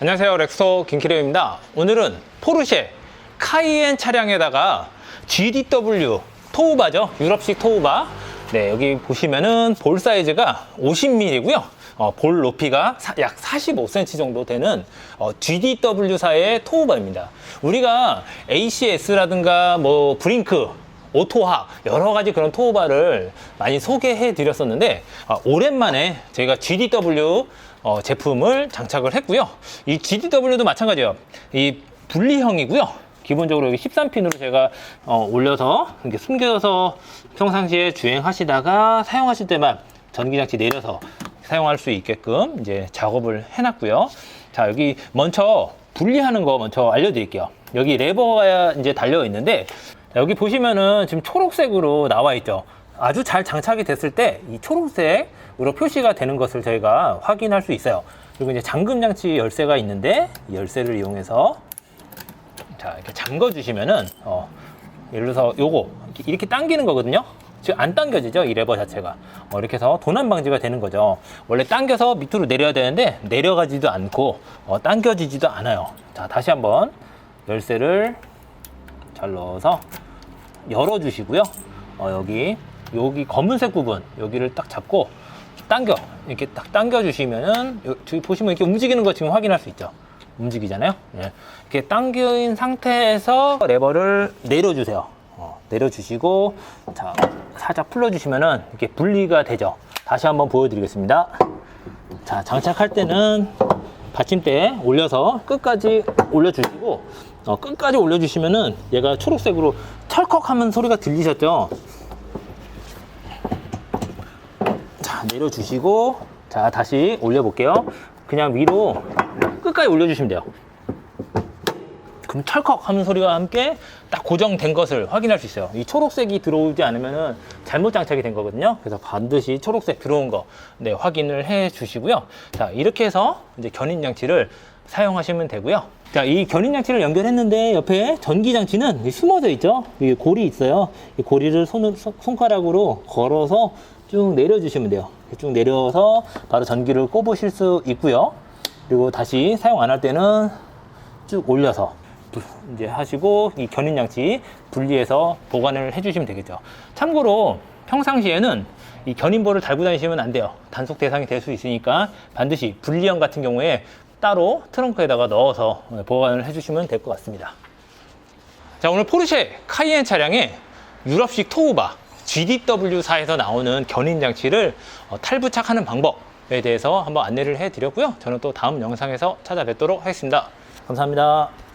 안녕하세요. 렉소 김키레입니다. 오늘은 포르쉐 카이엔 차량에다가 GDW 토우바죠? 유럽식 토우바. 네 여기 보시면은 볼 사이즈가 50mm고요. 어, 볼 높이가 사- 약 45cm 정도 되는 어, GDW사의 토우바입니다. 우리가 ACS라든가 뭐 브링크 오토학 여러 가지 그런 토우바를 많이 소개해 드렸었는데 아, 오랜만에 저희가 GDW 어, 제품을 장착을 했고요. 이 GDW도 마찬가지예요. 이 분리형이고요. 기본적으로 여기 13핀으로 제가 어, 올려서 이렇게 숨겨서 평상시에 주행하시다가 사용하실 때만 전기장치 내려서 사용할 수 있게끔 이제 작업을 해놨고요. 자 여기 먼저 분리하는 거 먼저 알려드릴게요. 여기 레버가 이제 달려 있는데 여기 보시면은 지금 초록색으로 나와 있죠. 아주 잘 장착이 됐을 때 이 초록색으로 표시가 되는 것을 저희가 확인할 수 있어요. 그리고 이제 잠금 장치 열쇠가 있는데 이 열쇠를 이용해서 자 이렇게 잠궈 주시면은 어, 예를 들어서 요거 이렇게, 이렇게 당기는 거거든요. 지금 안 당겨지죠 이 레버 자체가 어, 이렇게 해서 도난 방지가 되는 거죠. 원래 당겨서 밑으로 내려야 되는데 내려가지도 않고 어, 당겨지지도 않아요. 자 다시 한번 열쇠를 잘 넣어서 열어주시고요. 어, 여기 여기 검은색 부분 여기를 딱 잡고 당겨 이렇게 딱 당겨 주시면은 요- 저기 보시면 이렇게 움직이는 거 지금 확인할 수 있죠. 움직이잖아요. 예. 이렇게 당긴 상태에서 레버를 내려주세요. 어, 내려주시고 자 살짝 풀어주시면은 이렇게 분리가 되죠. 다시 한번 보여드리겠습니다. 자 장착할 때는 받침대에 올려서 끝까지 올려주시고 어, 끝까지 올려주시면은 얘가 초록색으로 철컥하면 소리가 들리셨죠? 자 내려주시고 자 다시 올려볼게요. 그냥 위로 끝까지 올려주시면 돼요. 그럼 찰컥 하는 소리와 함께 딱 고정된 것을 확인할 수 있어요. 이 초록색이 들어오지 않으면 잘못 장착이 된 거거든요. 그래서 반드시 초록색 들어온 거 네, 확인을 해 주시고요. 자, 이렇게 해서 이제 견인 장치를 사용하시면 되고요. 자, 이 견인 장치를 연결했는데 옆에 전기 장치는 숨어져 있죠. 이 골이 있어요. 이 고리를 손, 손가락으로 걸어서 쭉 내려주시면 돼요. 쭉 내려서 바로 전기를 꼽으실 수 있고요. 그리고 다시 사용 안 할 때는 쭉 올려서 부- 이제 하시고 이 견인 장치 분리해서 보관을 해주시면 되겠죠. 참고로 평상시에는 이 견인볼을 달고 다니시면 안 돼요. 단속 대상이 될 수 있으니까 반드시 분리형 같은 경우에 따로 트렁크에다가 넣어서 보관을 해주시면 될 것 같습니다. 자 오늘 포르쉐 카이엔 차량에 유럽식 토우바 GDW사에서 나오는 견인 장치를 어, 탈부착하는 방법에 대해서 한번 안내를 해드렸고요. 저는 또 다음 영상에서 찾아뵙도록 하겠습니다. 감사합니다.